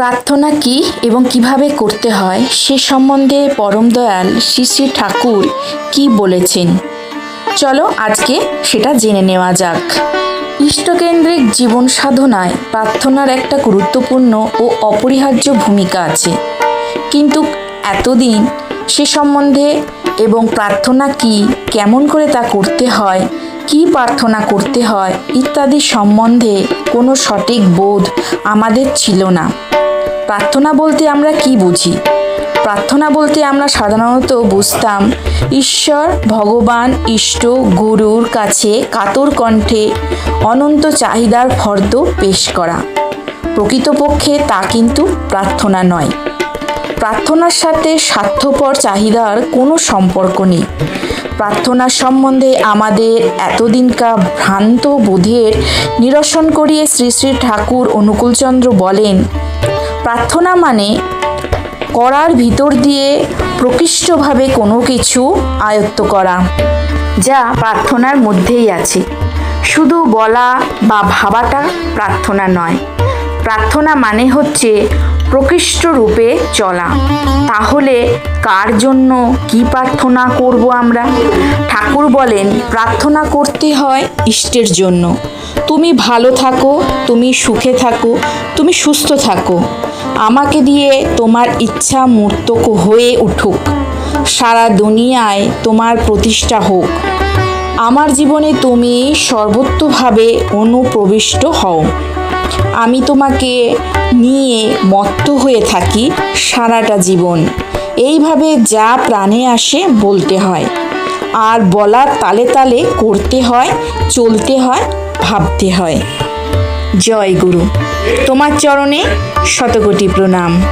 প্রার্থনা কি এবং কীভাবে করতে হয় সে সম্বন্ধে পরম দয়াল শ্রী শ্রী ঠাকুর কি বলেছেন? চলো আজকে সেটা জেনে নেওয়া যাক। ইষ্টকেন্দ্রিক জীবন সাধনায় প্রার্থনার একটা গুরুত্বপূর্ণ ও অপরিহার্য ভূমিকা আছে। কিন্তু এতদিন সে সম্বন্ধে এবং প্রার্থনা কি, কেমন করে তা করতে হয়, কি প্রার্থনা করতে হয় ইত্যাদি সম্বন্ধে কোনো সঠিক বোধ আমাদের ছিল না। প্রার্থনা বলতে আমরা কি বুঝি? প্রার্থনা বলতে আমরা সাধারণত বুঝতাম, ঈশ্বর, ভগবান, ইষ্ট, গুরুর কাছে কাতর কণ্ঠে অনন্ত চাহিদার ফর্দ পেশ করা। প্রকৃতপক্ষে তা কিন্তু প্রার্থনা নয়। প্রার্থনার সাথে স্বার্থপর চাহিদার কোনো সম্পর্ক নেই। প্রার্থনার সম্বন্ধে আমাদের এতদিনকার ভ্রান্ত বোধের নিরসন করিয়ে শ্রী শ্রী ঠাকুর অনুকূলচন্দ্র বলেন প্রার্থনা মানে করার ভিতর দিয়ে প্রকৃষ্টভাবে কোনো কিছু আয়ত্ত করা, যা প্রার্থনার মধ্যেই আছে। শুধু বলা বা ভাবাটা প্রার্থনা নয়। প্রার্থনা মানে হচ্ছে প্রকৃষ্ট রূপে চলা। তাহলে কার জন্য কি প্রার্থনা করব আমরা? ঠাকুর বলেন, প্রার্থনা করতে হয় ইষ্টের জন্য। তুমি ভালো থাকো, তুমি সুখে থাকো, তুমি সুস্থ থাকো। আমাকে দিয়ে তোমার ইচ্ছা মূর্ত হয়ে উঠুক। সারা দুনিয়ায় তোমার প্রতিষ্ঠা হোক। আমার জীবনে তুমি সর্বত্রভাবে অনুপ্রবিষ্ট হও। আমি তোমাকে নিয়ে মত্ত হয়ে থাকি সারাটা জীবন। এইভাবে যা প্রাণে আসে বলতে হয়। আর বলার তালে তালে করতে হয়, চলতে হয়, ভাবতে হয়। জয় গুরু। তোমার চরণে শতকোটি প্রণাম।